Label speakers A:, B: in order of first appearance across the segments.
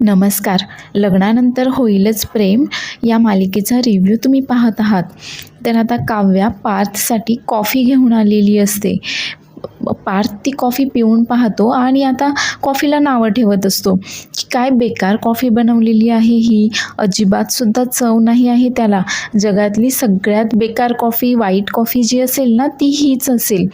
A: नमस्कार. लग्नानंतर होईलच प्रेम. या मालिकेचा रिव्ह्यू तुम्ही पाहत आहात. तर आता काव्या पार्थसाठी कॉफी घेऊन आलेली असते. पार्थ ती कॉफी पिऊन पाहतो आणि आता कॉफीला नावं ठेवत असतो. की काय बेकार कॉफी बनवलेली आहे ही. अजिबातसुद्धा चव नाही आहे त्याला. जगातली सगळ्यात बेकार कॉफी वाईट कॉफी जी असेल ना ती हीच असेल.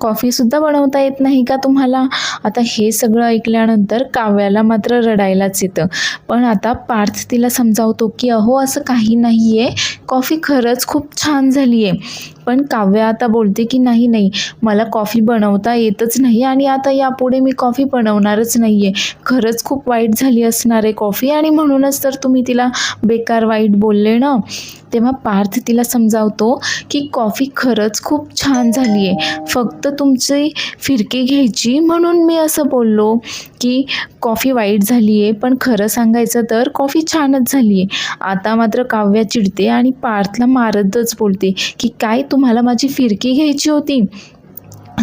A: कॉफीसुद्धा बनवता येत नाही का तुम्हाला? आता हे सगळं ऐकल्यानंतर काव्याला मात्र रडायलाच येतं. पण आता पार्थ तिला समजावतो की अहो असं काही नाही आहे कॉफी खरंच खूप छान झाली आहे पण काव्या आता बोलते की नाही नाही. मला कॉफी बनवता येतच नाही आणि आता यापुढे मी कॉफी बनवणारच नाही आहे खरंच खूप वाईट झाली असणार आहे कॉफी आणि म्हणूनच तर तुम्ही तिला बेकार वाईट बोलले ना? तेव्हा पार्थ तिला समजावतो की कॉफी खरंच खूप छान झाली आहे फक्त तुमची फिरकी घ्यायची? म्हणून मी असं बोललो की कॉफी वाईट झाली आहे पण खरं सांगायचं तर कॉफी छानच झाली आहे आता मात्र काव्या चिडते आणि पार्थला मारतच बोलते की काय तुम्हाला माझी फिरकी घ्यायची होती?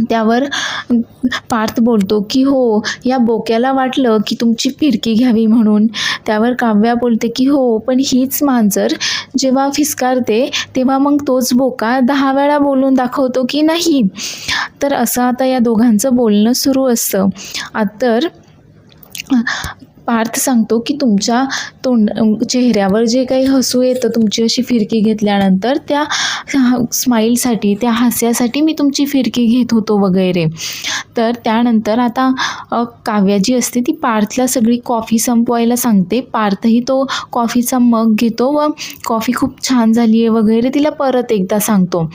A: त्यावर पार्थ बोलतो की हो या बोक्याला वाटलं की तुमची फिरकी घ्यावी म्हणून. त्यावर काव्या बोलते की हो पण हीच मांजर जेव्हा फिसकारते तेव्हा मग तोच बोका दहा वेळा बोलून दाखवतो की नाही. तर असं आता या दोघांचं बोलणं सुरू असतं. तर पार्थ सांगतो की तुमच्या तोंड चेहऱ्यावर जे काही हसू येतं तुमची अशी फिरकी घेतल्यानंतर त्या स्माईलसाठी त्या हास्यासाठी मी तुमची फिरकी घेत होतो वगैरे. तर त्यानंतर आता काव्या जी असते ती पार्थला सगळी कॉफी संपवायला सांगते. पार्थही तो कॉफीचा मग घेतो व कॉफी खूप छान झाली आहे वगैरे तिला परत एकदा सांगतो.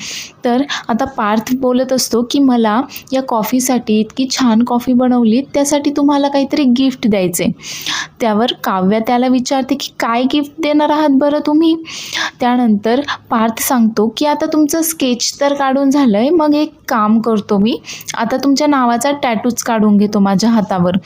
A: तर आता पार्थ बोलत असतो की मला या कॉफीसाठी इतकी छान कॉफी बनवली त्यासाठी तुम्हाला काहीतरी गिफ्ट द्यायचे त्यावर काव्या त्याला विचारते की काय गिफ्ट देणार आहात बरं तुम्ही? त्यानंतर पार्थ सांगतो की की आता तुमचं स्केच तर काढून झालं आहे मग एक काम करतो मी. आता तुमच्या नावाचा टॅटूच काढून घेतो माझ्या हातावर.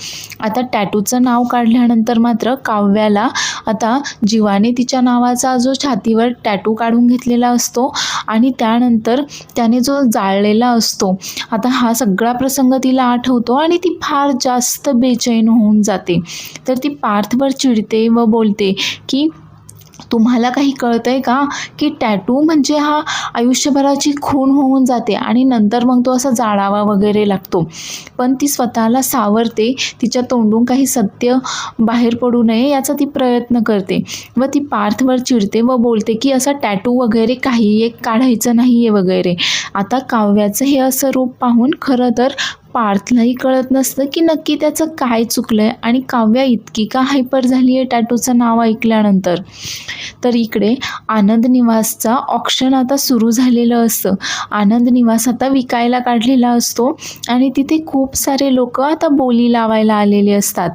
A: आता टॅटूचं नाव काढल्यानंतर मात्र काव्याला आता जीवाने तिच्या नावाचा जो छातीवर टॅटू काढून घेतलेला असतो आणि त्यानंतर त्याने जो जाळलेला असतो आता हा सगळा प्रसंग तिला आठवतो आणि ती फार जास्त बेचैन होऊन जाते. तर ती पार्थवर चिडते व बोलते की तुम्हाला काही कळतं आहे का की टॅटू म्हणजे हा आयुष्यभराची खून होऊन जाते आणि नंतर मग तो असा जाळावा वगैरे लागतो. पण ती स्वतःला सावरते तिच्या तोंडून काही सत्य बाहेर पडू नये याचा ती प्रयत्न करते व ती पार्थवर चिडते व बोलते की असा टॅटू वगैरे काही एक काढायचं नाही आहे वगैरे. आता काव्याचं हे असं रूप पाहून खरं तर पार्थलाही कळत नसतं की नक्की त्याचं काय चुकलं आहे आणि काव्या इतकी का हायपर झाली आहे टॅटूचं नाव ऐकल्यानंतर? तर इकडे आनंद निवासचा ऑप्शन आता सुरू झालेलं असतं. आनंद निवास आता विकायला काढलेला असतो आणि तिथे खूप सारे लोक आता बोली लावायला आलेले असतात.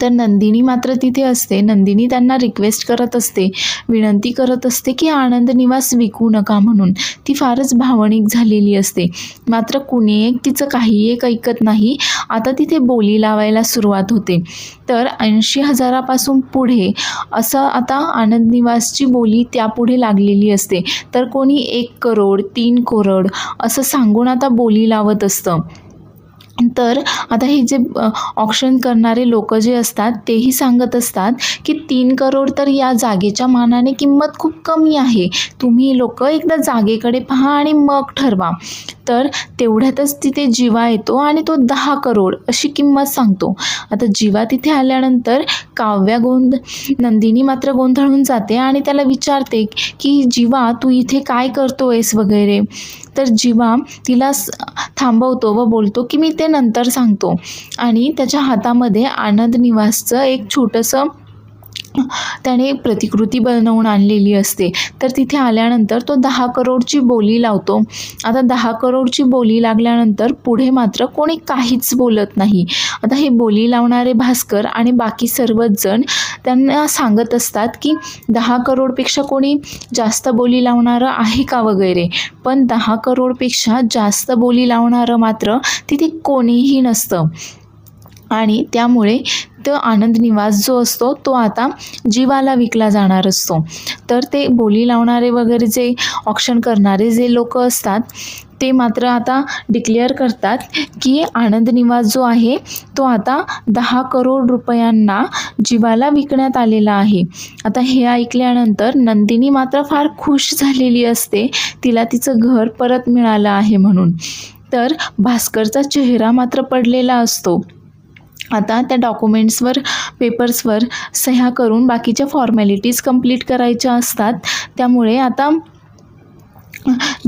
A: तर नंदिनी मात्र तिथे असते. नंदिनी त्यांना रिक्वेस्ट करत असते विनंती करत असते की आनंद निवास विकू नका म्हणून. ती फारच भावनिक झालेली असते. मात्र कुणी एक तिचं काही एक ऐकत नाही. आता तिथे बोली लावायला सुरुवात होते. तर ऐंशी हजारापासून पुढे असं आता आनंद निवासची बोली त्यापुढे लागलेली असते. तर कोणी एक करोड तीन करोड असं सांगून आता बोली लावत असतं. तर आता हे जे ऑप्शन करणारे लोक जे असतात तेही सांगत असतात की तीन करोड तर या जागेच्या मानाने किंमत खूप कमी आहे. तुम्ही लोक एकदा जागेकडे पहा आणि मग ठरवा. तर तेवढ्यातच तिथे जिवा येतो आणि तो दहा करोड अशी किंमत सांगतो. आता जिवा तिथे आल्यानंतर काव्या गोंध नंदिनी मात्र गोंधळून जाते आणि त्याला विचारते की जिवा तू इथे काय करतोयस वगैरे? तर जीवा तिला स- थांबवतो व बोलतो की मी ते नंतर सांगतो. आणि त्याच्या हातामध्ये आनंद निवासचं एक छोटंसं त्याने प्रतिकृती बनवून आणलेली असते. तर तिथे आल्यानंतर तो दहा करोडची बोली लावतो. आता दहा करोडची बोली लागल्यानंतर पुढे मात्र कोणी काहीच बोलत नाही. आता हे बोली लावणारे भास्कर आणि बाकी सर्वच जण त्यांना सांगत असतात की दहा करोडपेक्षा कोणी जास्त बोली लावणारं आहे का वगैरे? पण दहा करोडपेक्षा जास्त बोली लावणारं मात्र तिथे कोणीही नसतं. आणि त्यामुळे तो आनंद निवास जो असतो तो आता जीवाला विकला जाणार असतो. तर ते बोली लावणारे वगैरे जे ऑक्शन करणारे जे लोक असतात ते मात्र आता डिक्लेअर करतात की आनंद निवास जो आहे तो आता दहा करोड रुपयांना जीवाला विकण्यात आलेला आहे. आता हे ऐकल्यानंतर नंदिनी मात्र फार खुश झालेली असते तिला तिचं घर परत मिळालं आहे म्हणून. तर भास्करचा चेहरा मात्र पडलेला असतो. आता त्या डॉक्युमेंट्सवर पेपर्सवर सह्या करून बाकीच्या फॉर्मॅलिटीज कंप्लीट करायच्या असतात. त्यामुळे आता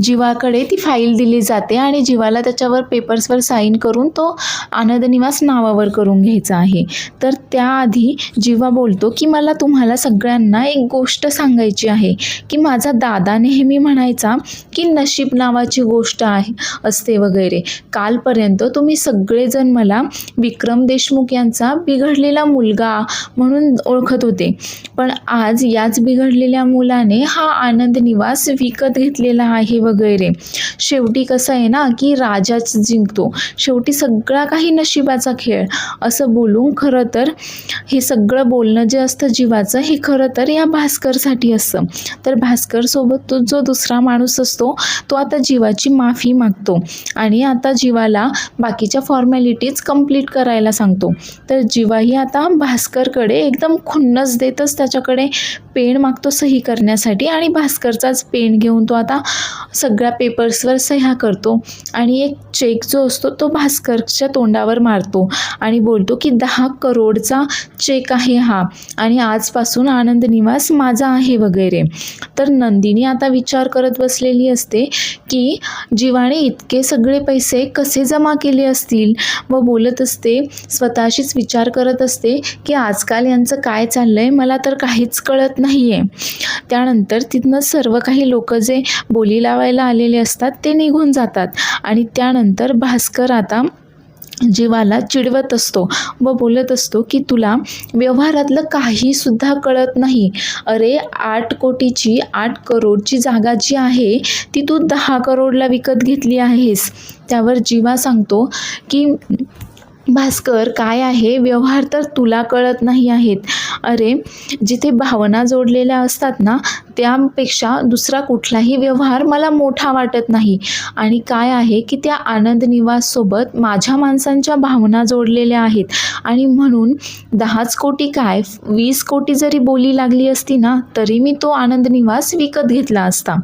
A: जीवाकडे ती फाईल दिली जाते आणि जीवाला त्याच्यावर पेपर्सवर साईन करून तो आनंदनिवास नावावर करून घ्यायचा आहे. तर त्याआधी जीवा बोलतो की मला तुम्हाला सगळ्यांना एक गोष्ट सांगायची आहे की माझा दादा नेहमी म्हणायचा की नशीब नावाची गोष्ट आहे असते वगैरे. कालपर्यंत तुम्ही सगळेजण मला विक्रम देशमुख यांचा बिघडलेला मुलगा म्हणून ओळखत होते. पण आज याच बिघडलेल्या मुलाने हा आनंद निवास विकत घेतलेला आहे वगैरे. शेवटी कसं आहे ना की राजाच जिंकतो. शेवटी सगळा काही नशिबाचा खेळ. असं बोलून खरं तर हे सगळं बोलणं जे असतं जीवाचं हे खरं तर या भास्करसाठी असतं. तर भास्करसोबत तो जो दुसरा माणूस असतो तो आता जीवाची माफी मागतो. आणि आता जीवाला बाकीच्या फॉर्मॅलिटीज कंप्लीट करायला सांगतो. तर जीवाही आता भास्करकडे एकदम खुन्नस देतच त्याच्याकडे पेन मागतो सही करण्यासाठी. आणि भास्करचाच पेन घेऊन तो आता सगळ्या पेपर्सवर सह्या करतो आणि एक चेक जो असतो तो भास्करच्या तोंडावर मारतो आणि बोलतो की दहा करोडचा चेक आहे हा आणि आजपासून आनंद निवास माझा आहे वगैरे. तर नंदिनी आता विचार करत बसलेली असते की जीवाने इतके सगळे पैसे कसे जमा केले असतील? व बोलत असते स्वतःशीच विचार करत असते की आजकाल यांचं काय चाललं आहे मला तर काहीच कळत नाही आहे त्यानंतर तिथनं सर्व काही लोक जे बोल लावायला आलेले असतात ते निघून जातात. आणि त्यानंतर भास्कर आता जीवाला चिडवत असतो व बोलत असतो की तुला व्यवहारातलं काहीसुद्धा कळत नाही. अरे आठ कोटीची आठ करोडची जागा जी आहे ती तू दहा करोडला विकत घेतली आहेस. त्यावर जीवा सांगतो की भास्कर काय आहे? व्यवहार तर तुला कळत नाही आहेत. अरे जिथे भावना जोडलेल्या असतात ना त्यापेक्षा दुसरा कुठलाही व्यवहार मला मोठा वाटत नाही. आणि काय आहे की त्या आनंद निवाससोबत माझ्या माणसांच्या भावना जोडलेल्या आहेत. आणि म्हणून दहाच कोटी काय? वीस कोटी जरी बोली लागली असती ना तरी मी तो आनंद निवास विकत घेतला असता.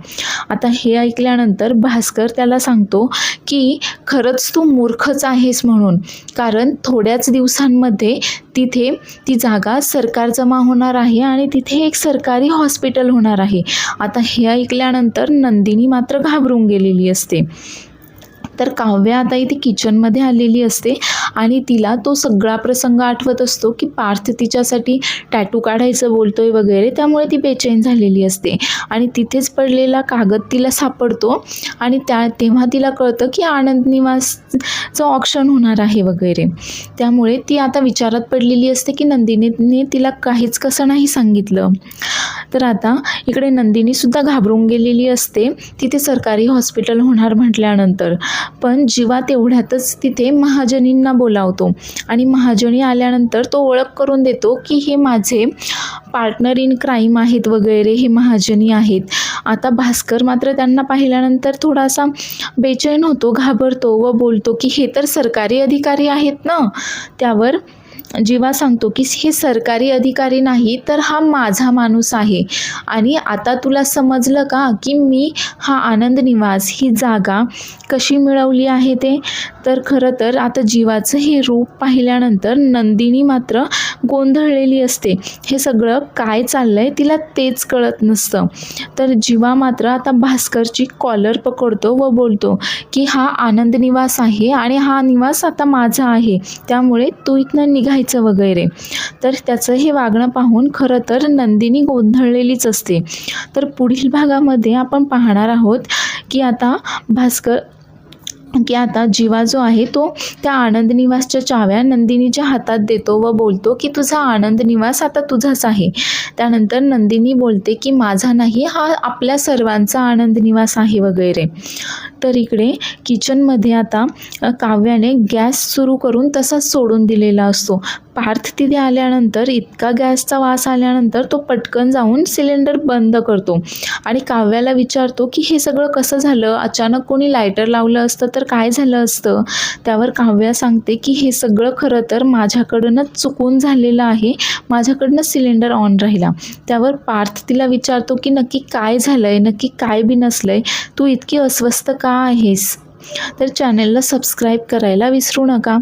A: आता हे ऐकल्यानंतर भास्कर त्याला सांगतो की खरंच तू मूर्खच आहेस म्हणून. कारण कारण थोड्याच दिवसांमध्ये तिथे ती जागा सरकार जमा होणार आहे आणि तिथे एक सरकारी हॉस्पिटल होणार आहे. आता हे ऐकल्यानंतर नंदिनी मात्र घाबरून गेलेली असते. तर काव्या आता इथे किचनमध्ये आलेली असते आणि तिला तो सगळा प्रसंग आठवत असतो की पार्थ तिच्यासाठी टॅटू काढायचं बोलतोय वगैरे त्यामुळे ती बेचैन झालेली असते. आणि तिथेच पडलेला कागद तिला सापडतो आणि त्या तेव्हा तिला कळतं की आनंद निवासचं ऑप्शन होणार आहे वगैरे. त्यामुळे ती आता विचारात पडलेली असते की नंदिनीने तिला काहीच कसं नाही सांगितलं. तर आता इकडे नंदिनीसुद्धा घाबरून गेलेली असते. तिथे सरकारी हॉस्पिटल होणार म्हटल्यानंतर. पण जीवा तेवढ्यातच तिथे महाजनींना बोलावतो. आणि महाजनी आल्यानंतर तो ओळख करून देतो की हे माझे पार्टनर इन क्राईम आहेत वगैरे हे महाजनी आहेत. आता भास्कर मात्र त्यांना पाहिल्यानंतर थोडासा बेचैन होतो घाबरतो व बोलतो की हे तर सरकारी अधिकारी आहेत ना? त्यावर जीवा सांगतो की हे सरकारी अधिकारी नाही तर हा माझा माणूस आहे. आणि आता तुला समजलं का की मी हा आनंद निवास ही जागा कशी मिळवली आहे ते? तर खरं तर आता जीवाचं हे रूप पाहिल्यानंतर नंदिनी मात्र गोंधळलेली असते. हे सगळं काय चाललं आहे तिला तेच कळत नसतं. तर जीवा मात्र आता भास्करची कॉलर पकडतो व बोलतो की हा आनंद निवास आहे आणि हा निवास आता माझा आहे. त्यामुळे तू इथनं निघायचं वगैरे. तर त्याचं हे वागणं पाहून खरं तर नंदिनी गोंधळलेलीच असते. तर पुढील भागामध्ये आपण पाहणार आहोत की आता भास्कर की आता जीवा जो आहे तो त्या आनंद निवासच्या चाव्या नंदिनीच्या हातात देतो व बोलतो की तुझा आनंद निवास आता तुझाच आहे. त्यानंतर नंदिनी बोलते की माझा नाही हा आपल्या सर्वांचा आनंद निवास आहे वगैरे. तर इकडे किचनमध्ये आता काव्याने गॅस सुरू करून तसाच सोडून दिलेला असतो. पार्थ तिथे आल्यानंतर इतका गॅसचा वास आल्यानंतर तो पटकन जाऊन सिलेंडर बंद करतो. आणि काव्याला विचारतो की हे सगळं कसं झालं? अचानक कोणी लायटर लावलं असतं तर काय झालं असतं? त्यावर काव्या सांगते की हे सगळं खरं तर माझ्याकडूनच चुकून झालेलं आहे. माझ्याकडनं सिलेंडर ऑन राहिला. त्यावर पार्थ तिला विचारतो की नक्की काय झालं आहे नक्की काय बी नसलं आहे तू इतकी अस्वस्थ का आहेस. तर चॅनलला सबस्क्राईब करायला विसरू नका.